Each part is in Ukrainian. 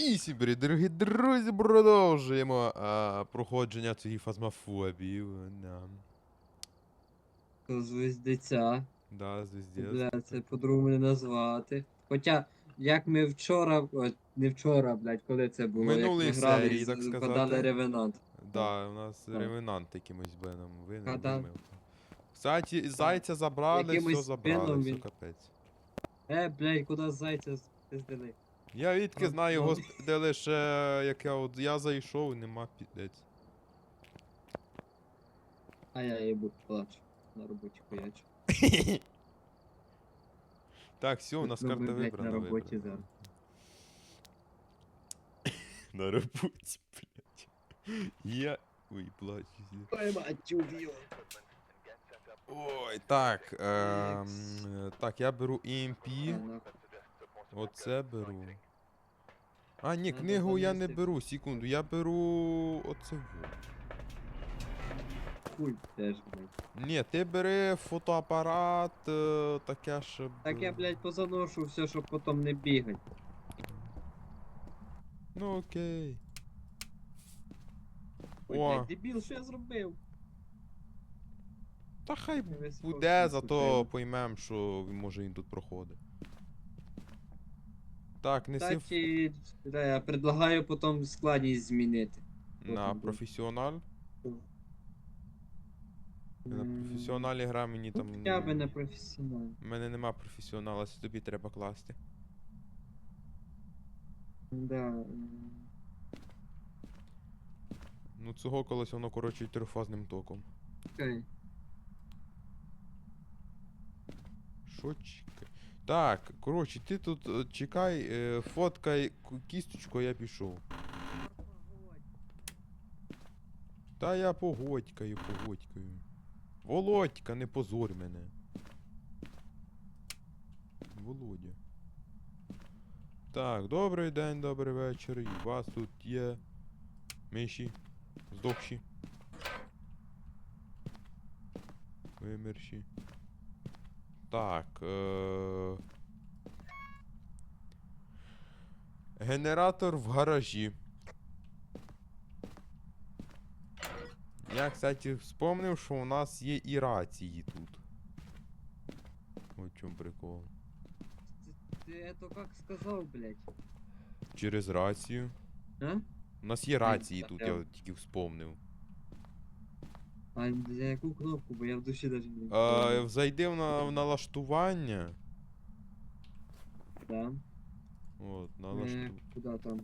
І сібрі, дорогі друзі, продовжуємо а, проходження цієї фазмофобії. Да, То звездеця. да звіздець. Бля, це по-другому не назвати. Хоча, як ми вчора, о, не вчора, блядь, коли це було, Минулій як ми грали, серії, так сказати. подали ревенант. Да, у нас Так. ревенант якимось беном винен. Вимив. Кстати, зайця забрали, все забрали, все він- капець. Е, блядь, куди зайця спиздили? Я відки знаю, його роб- спідили як я от я зайшов, нема підець. А я їбу плачу. На роботі хуячу. Так, все, у нас Ну, ми, карта блядь, вибрана. на роботі вибрана. зараз. На роботі, блядь. Я. Ой, плачу. Ой, мать, уб'ю. Ой, так. Ем, е, так, я беру EMP. Оце беру. А, ні, книгу я не беру, секунду, я беру оце. во. Хуй теж, блядь. Ні, ти бери фотоапарат, е, таке щоб. Так я, блядь, позаношу все, щоб потім не бігати. Ну окей. Ой, О. блядь, дебіл, що я зробив? Та хай весь буде, фокус зато поймем, що він- може він тут проходить. Так, неси ф- Кстати, да, я предлагаю потім складність змінити. на потім професіональ. На професіоналі гра мені ну, там. Хоча б на професіонал. У мене нема професіонала, це тобі треба класти. Да. м, Ну цього колись воно, коротше, трьохфазним током. Окей. Чекай? Так, коротше, ти тут е, чекай, е, фоткай ку- кісточку, а я пішов. Та я погодькаю, погодькаю. Володька, не позорь мене. Володя. Так, добрий день, добрий вечір. І вас тут є миші, здохші. Вимерші. Так. Е... Генератор в гаражі. Я, кстати, вспомнив, що у нас є і рації тут. В чому прикол. Ти, это как сказав, блядь? Через рацію. А? У нас є рації тут, я тільки вспомнив. А за яку кнопку, бо я в душі даже не Е, пам'ятаю. зайди в, на, в налаштування. Да. От, Е, налашту... Там?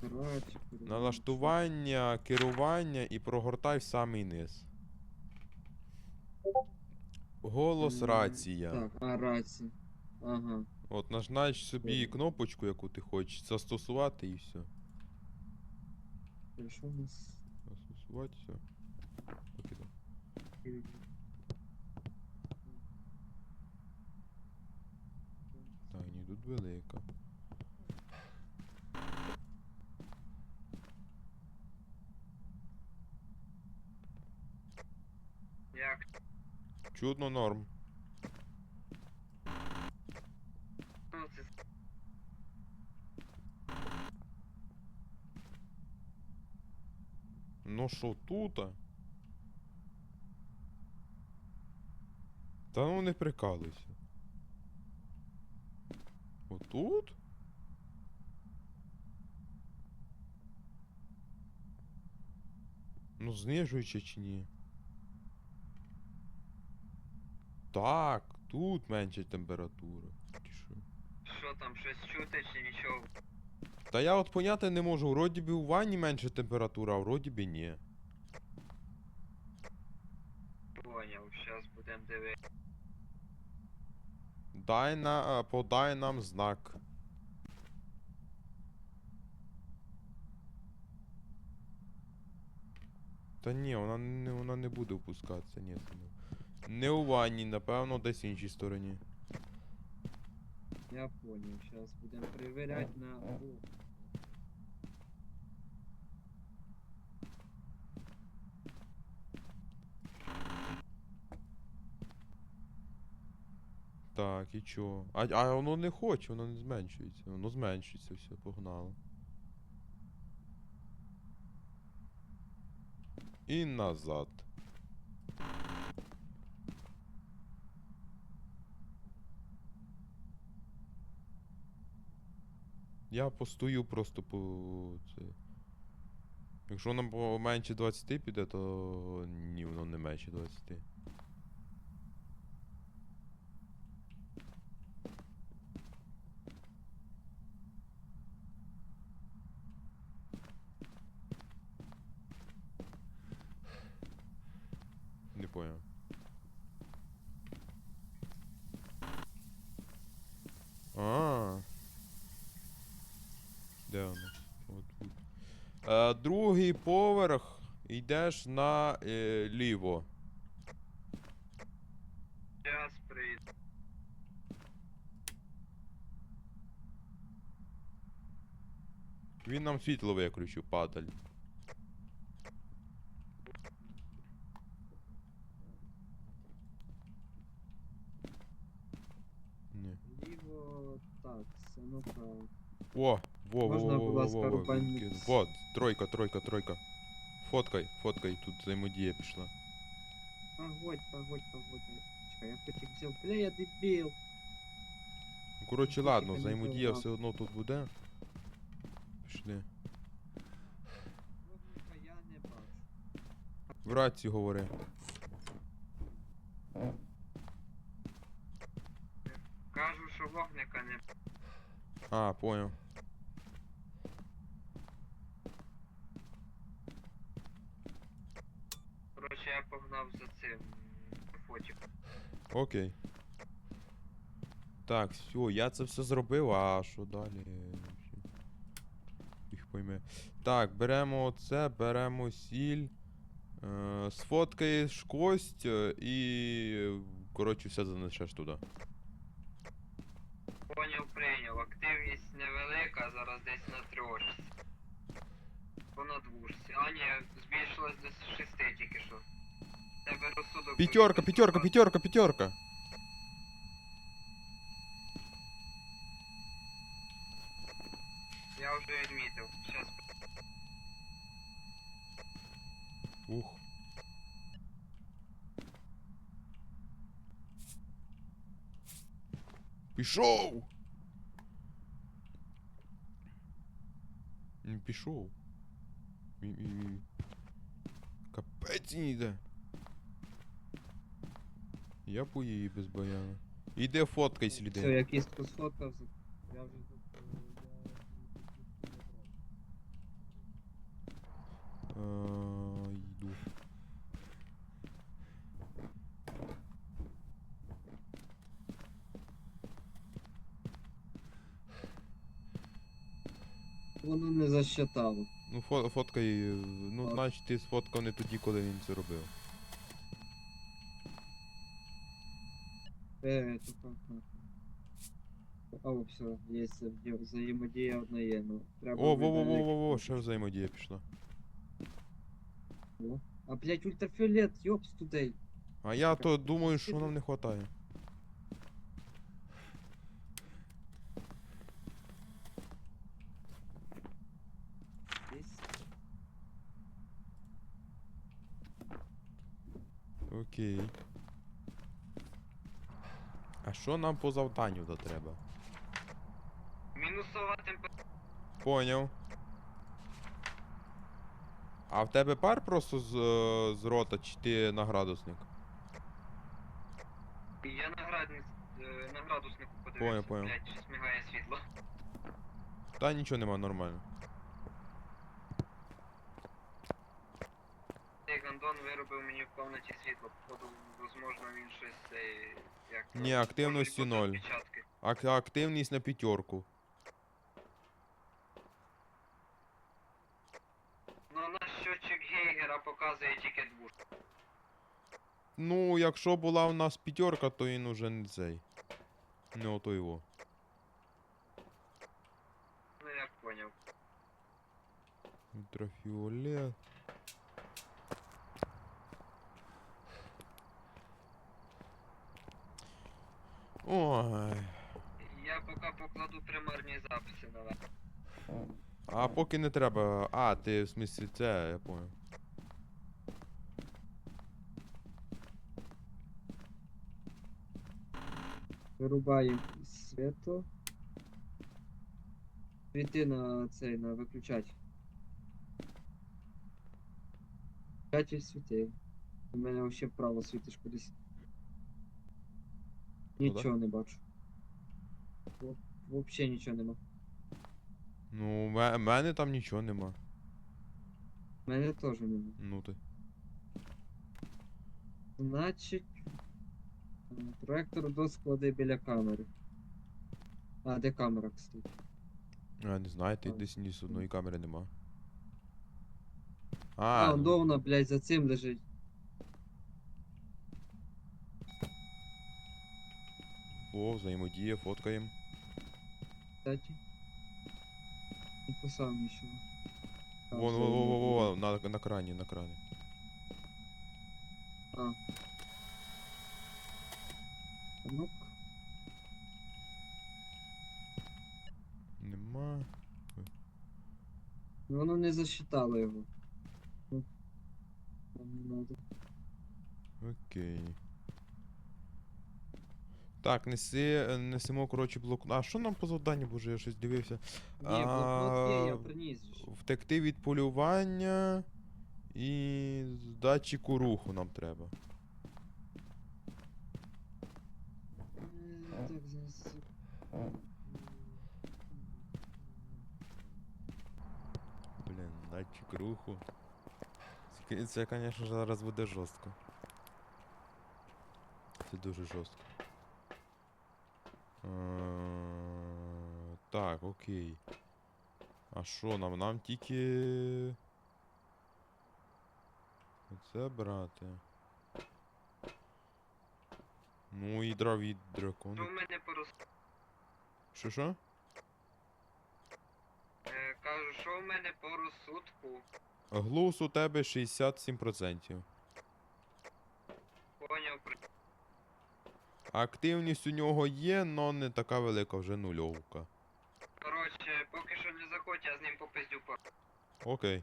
Короче, короче. Налаштування, керування і прогортай в самий низ. Голос М, рація. Так, а рація. Ага. От нажнач собі Добре. кнопочку, яку ти хочеш, застосувати і все. Е, Що у нас? Застосувати, все. Покидав. Так, ні, тут велика. Як? Чудно норм. Ну, це Ну що тута? Та ну не прикалуйся. Отут? Ну знижуючи чи ні? Так, тут менша температура. Що? Що там, щось чути чи нічого? Та я от поняти не можу, вроді би у ванні менша температура, а вроді би ні. Поняв, зараз будемо дивитися. Дай на, а, подай нам знак. Та ні, вона не, вона не буде опускатися, ні. не- Не у ванні, напевно, десь в іншій стороні. Я понял, зараз будемо перевіряти на... Так, і чо? А, а воно не хоче, воно не зменшується. Воно зменшується, все, погнало. І назад. Я постою просто по. Це. Якщо воно менше 20 піде, то ні, воно не менше 20. Не понял. А. Де воно? От тут. Е, другий поверх. Йдеш на е, ліво. Час прийде. Він нам світло виключив, падаль. Ні. Ліво так, все ну направо. О, во, во, Можна, во, будь во, ласка, во, во, він кинув. тройка, тройка, тройка. Фоткай, фоткай, тут взаємодія пішла. Погодь, погодь, погодь. Чекай, я потік взяв. Бля, я дебіл. Ну, Коротше, Тільки ладно, не взаємодія зламав. все одно тут буде. Пішли. Вогника я не бачу. В рацію говори. Кажу, що вогника не А, понял. Коротше, за цим фотиком. Окей. Так, все, я це все зробив, а що далі? Їх пойме. Так, беремо оце, беремо сіль. Е, сфоткаєш кость е, і. Коротше, все занесеш туди. Поняв, прийняв. Активність невелика, зараз десь на трошці. Понад двушці. А ні, збільшилась до шести тільки що. Тебе розсудок. П'ятерка, дуже п'ятерка, високий. п'ятерка, п'ятерка. Я вже відмітив. Щас. Ух. Пішов! Не пішов. Мі- мі- мі. Капець не йде. Я б її без баяна. Іде фоткай Все, сліди. якийсь посфоткав. Я вже тут. е, Е, Йду. Воно не засчитало. Ну, фо фоткай. е, Ну, значить ти сфоткав не тоді, коли він це робив. Е, це так. так. О, все, є вза- взаємодія одна є, ну. Треба О, во во во видаляти. во во ще взаємодія пішла. А, блядь, ультрафіолет, йопс тудей. А я то думаю, що нам не вистачає. Десь. Окей. А що нам по завданню то треба? Мінусова температура. Поняв. А в тебе пар просто з, е, з рота, чи ти на градусник? Я на, градус, е, на градуснику подивився. Понял, понял. Блядь, мигає світло. Та нічого нема, нормально. Гандон виробив мені в комнаті світло. Походу, возможно, він щось цей. Як Ні, активності ноль. Ак активність на п'ятерку. Ну, наш щотчик Гейгера показує тільки двушку. Ну, якщо була в нас п'ятерка, то він уже не цей. Не ото його. Ну, я поняв. Ультрафіолет. Ой. Я поки покладу примарні записи наверх. А поки не треба. А, ти в смислі це, я понял. Вирубаємо світло. Світи на цей, на виключатель. Виключатель світив. У мене взагалі вправо світиш кудись. Ну. Нічого не бачу. Во- Вообще нічого нема. Ну, ме- мене там нічого нема. У мене теж нема. Ну ти. Значить. Проектор до склади біля камери. А, де камера, кстати? Я не знаю, ти десь ні з одної камери нема. А, А, он ну, довно, блядь, за цим лежить. О, взаємодія, фоткаємо. Кстати. Не писав нічого. Вон, все, во, во, ну, во, во, на, на крані, на крані. А. Ну, Нема. ну, воно не засчитало його. Ну, там не надо. Окей. Так, неси, е, несемо, коротше, блок. А що нам по завданню, боже, я щось дивився. Ні, блокнот є, я приніс. Втекти від полювання і з датчику руху нам треба. Е, Так, зараз. Блін, датчик руху. Це, звісно, зараз буде жорстко. Це дуже жорстко. Е, Так, окей. А що нам? Нам тільки. Оце брати. Ну і дровід Що дракону. в мене по роз... Що що? е, Кажу, що в мене по розсудку? Глус у тебе 67%. Поняв, Активність у нього є, но не така велика, вже нульовка. Коротше, поки що не заходь, я з ним попиздю по. Окей.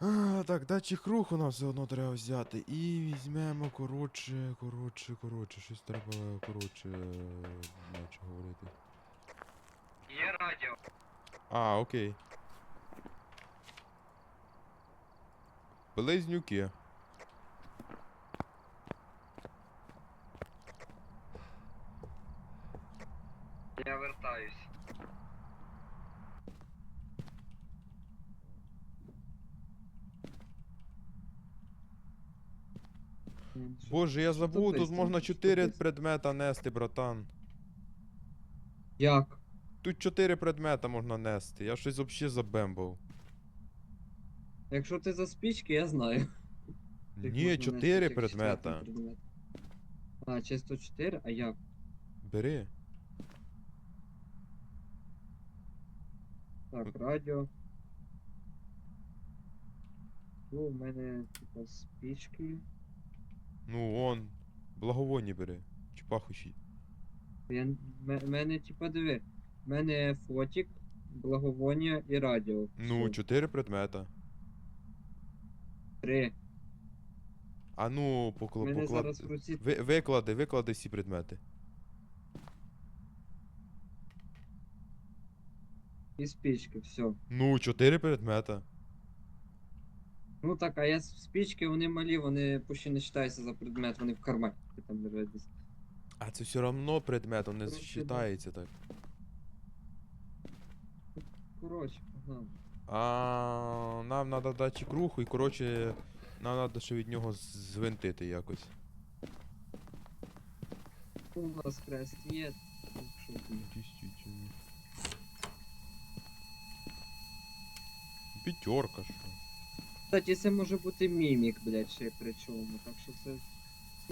А, так, датчик руху нам все одно треба взяти. І візьмемо, коротше, коротше, коротше, щось треба, коротше, наче говорити. Є радіо. А, окей. Близнюки. Я вертаюсь. Боже, я забув, тут можна 4 предмета нести, братан. Як? Тут 4 предмета можна нести. Я щось взагалі забембав. Якщо ти за спічки, я знаю. Ні, 4 як предмета. А, чисто 4? А як? Бери. Так, радіо. Ну, у мене, типа, спічки. Ну, он. Благовонні бери. Чи пахучі. Я, м- мене, типа, диви. У мене фотик, благовоння і радіо. Ну. 4 предмета. Три. А ну, У покла... мене поклад... зараз в руці Ви... Виклади, виклади всі предмети. І спічки, все. Ну, 4 предмета. Ну так, а я с- спічки, вони малі, вони почти не вважаються за предмет, вони в кармані там лежать десь. А це все одно предмет, он не Коротше, да. вважається так. Коротше, погнали. А нам треба датчик руху і, коротше, нам треба ще від нього з- звинтити якось. У нас крест є. так що ти? Дійсно. П'ятерка, що. Кстати, це може бути мімік, блядь, ще й при чому, так що це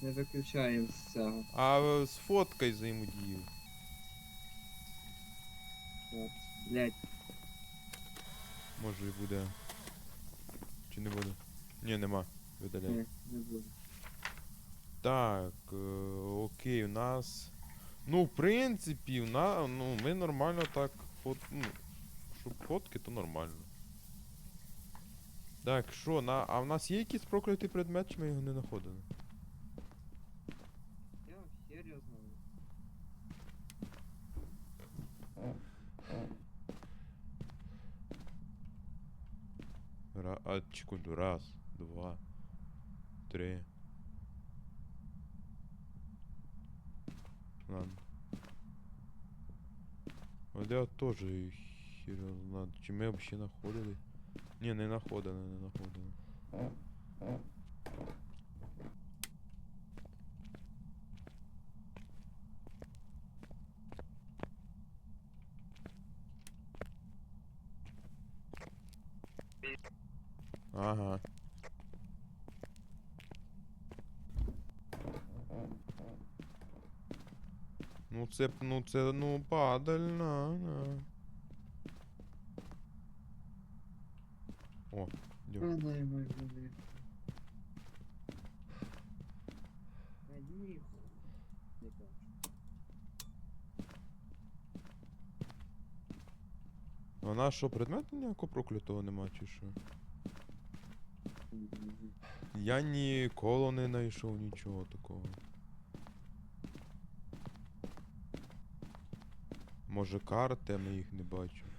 не виключаємо з цього. А е, сфоткай взаємодію. От, блядь. Може і буде. Чи не буде? Ні, нема. Видаляй. Не, не буде. Так, е, окей, у нас. Ну, в принципі, у на, ну, ми нормально так фот, ну, щоб фотки, то нормально. Так, що, на, а в нас є якийсь проклятий предмет, чи ми його не знаходили? Я хер я знаю. А, секунду, раз, два, три. Ладно. От я теж хер знаю. Чи ми взагалі знаходили? Ні, не знаходили, не знаходили. Ага. Ну це, ну це, ну падальна. на. О, йдем. Вона й мой вони. А ні. Не так. А на що, предмету ніякого проклятого нема, чи що? Я ніколи не знайшов нічого такого. Може карти, а ми їх не бачимо.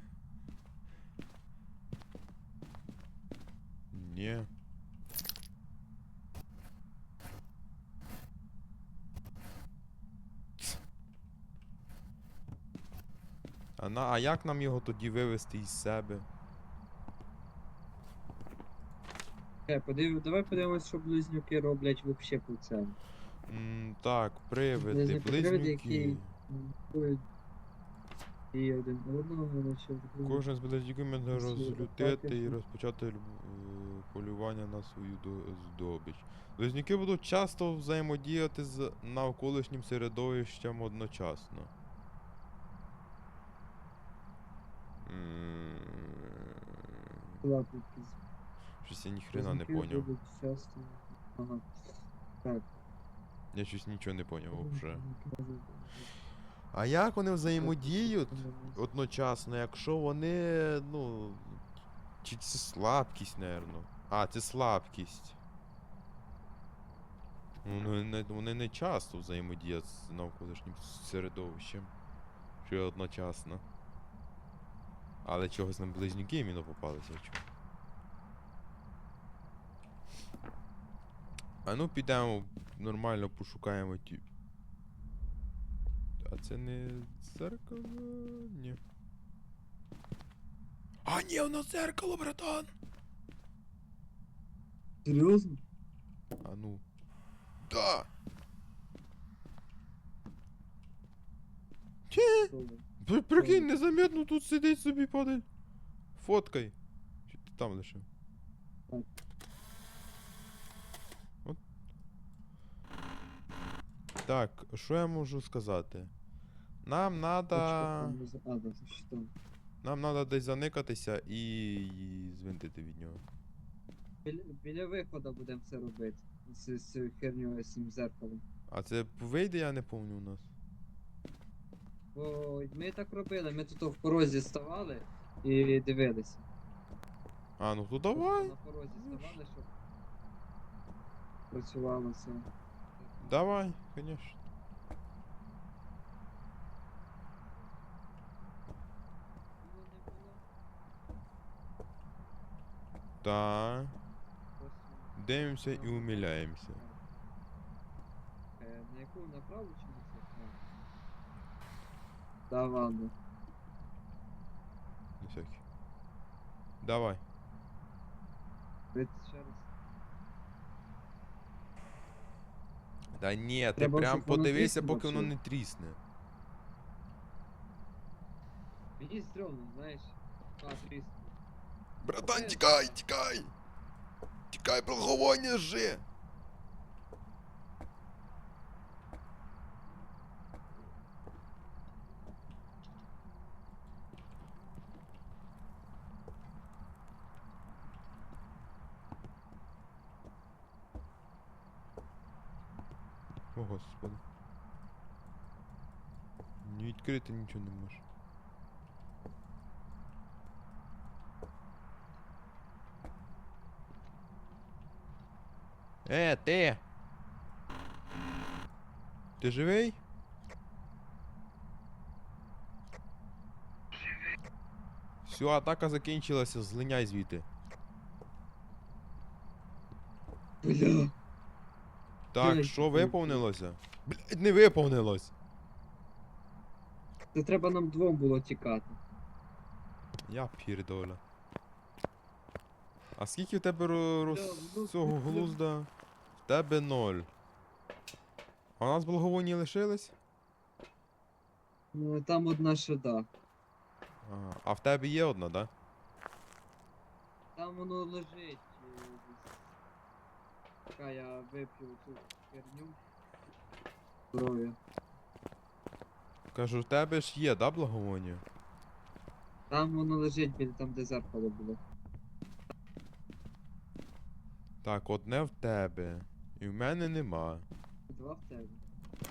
Ні. А, на, а як нам його тоді вивести із себе? Е, подив... Давай подивимось, що близнюки роблять вообще по цьому. М, так, привиди, Близнюки, привиди, які- Ой. І один одного наче. Кожен з близнюків може розлютити і розпочати люб- е, полювання на свою здобич. Близнюки будуть часто взаємодіяти з навколишнім середовищем одночасно. Щось я ніхрена не поняв. Ага. Так. Я щось нічого не поняв вже. А як вони взаємодіють одночасно, якщо вони, ну. Чи це слабкість, напевно. А, це слабкість. Вони не, вони не часто взаємодіють з навколишнім середовищем. Що одночасно. Але чогось нам близнюки іменно попалися. Чого? А ну підемо нормально пошукаємо ті. А це не дзеркало? Ні. А, ні, воно дзеркало, братан! Серйозно? А ну. Да! Чи? При- Прикинь, незаметно тут сидить собі падаль. Фоткай. Чи ти там лишив? Так. От. Так, що я можу сказати? Нам надо. А, да? Нам надо десь заникатися і, і звинтити від нього. Біля, біля виходу будемо це робити. З, з цією херньою з цим зеркалом. А це вийде, я не пам'ятаю у нас. Бо ми так робили, ми тут в порозі ставали і дивилися. А, ну то давай. На порозі ставали, щоб працювало все. Давай, конечно. Було Дивимося і умиляємося. Е, на яку направо чи на це? А. Да ладно. На всякий. Давай. Ви ще раз. Та ні, ти Треба, прям щоб воно подивися, тріснуло поки воно все. не трісне. Мені стрьомно, знаєш. А, тріс. Братан, Е, тікай, тікай! Тікай, благовоння же! О, господи. Ні відкрити нічого не можеш. Е, ти! Ти живий? Все, атака закінчилася, злиняй звідти. Бля. Так, що виповнилося? Блядь, не виповнилось! Це треба нам двом було тікати. Я пірдоля. А скільки в тебе ро- роз... Ну, цього глузда? Тебе ноль. А у нас благовонні лишились? Ну, там одна ще да. Ага. А в тебе є одна, да? Там воно лежить. е. Чекай, я вип'ю цю херню. Здоров'я. Кажу, в тебе ж є, да, благовоння? Там воно лежить біля там, де зеркало було. Так, одне в тебе. І в мене нема. Два в тебе.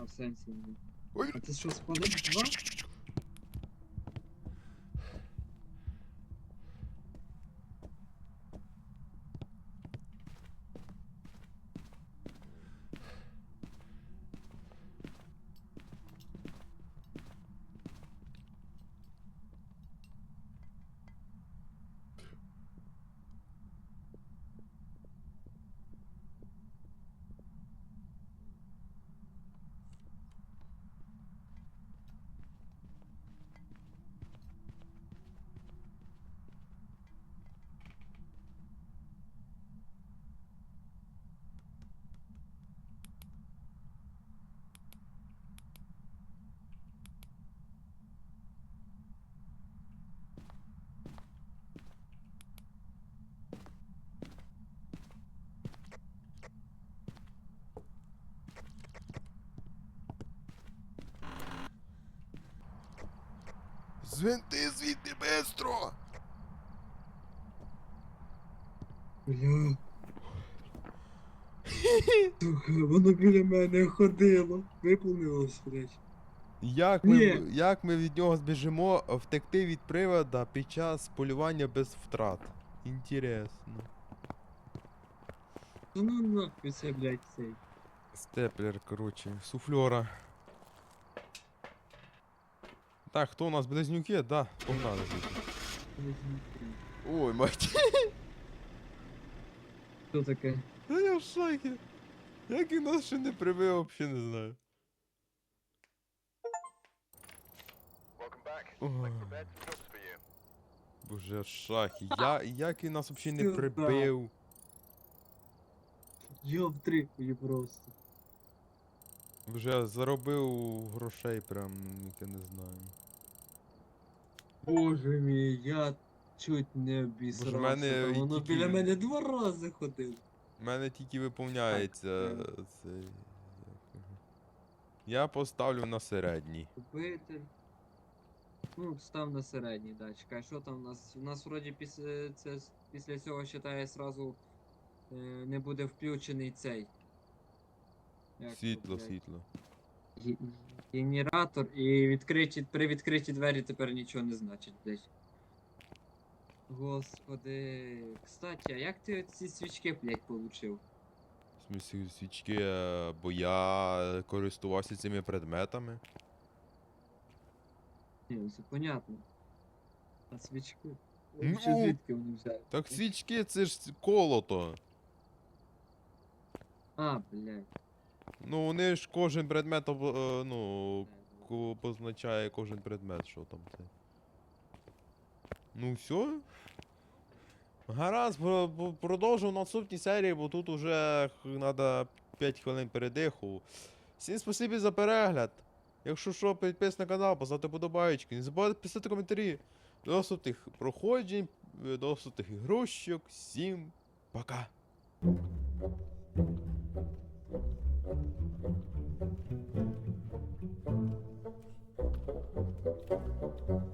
А в сенсі. Ой, А ти що спалив два? Звинти звідти бистро! Бля. Сука, воно біля мене ходило. Виповнилось, блядь. Як ми, Ні. як ми від нього збіжимо втекти від привода під час полювання без втрат? Інтересно. Ну ну нахуй це, блядь, цей. Степлер, короче, суфльора. Так, хто у нас близнюки? Да, погнали. Ой, мать. Що таке? Та я в шокі. Як він нас ще не прибив, взагалі не знаю. Ой. Боже, я в шахі. Я, як він нас взагалі не Сюда. прибив? Я втрикую просто. Вже заробив грошей прям, я не знаю. Боже мій, я чуть не обісрався. мене там воно тільки- біля мене два рази ходило. У мене тільки виповняється е. цей. як його. Я поставлю на середній. Купитель. Ну, став на середній, да. Чекай, що там у нас? У нас вроді після, це, після цього вважає сразу е, не буде включений цей. Як Світло, блядь, світло. ге- Генератор і відкриті, при відкритій двері тепер нічого не значить, блядь. Господи. Кстати, а як ти ці свічки, блядь, получив? В смислі свічки, е, бо я користувався цими предметами. Ні, ну це понятно. А свічки? Ну, Чи звідки вони взяли? Так свічки це ж колото. А, блядь. Ну вони ж кожен предмет об, е, ну, позначає кожен предмет, що там це. Ну все. Гаразд, про- про- продовжу в наступній серії, бо тут уже треба 5 хвилин передиху. Всім спасибі за перегляд. Якщо що, підписуйтесь на канал, поставте подобаєчки. Не забувайте писати коментарі. До проходжень, е, до ігрушок. Всім пока. thank you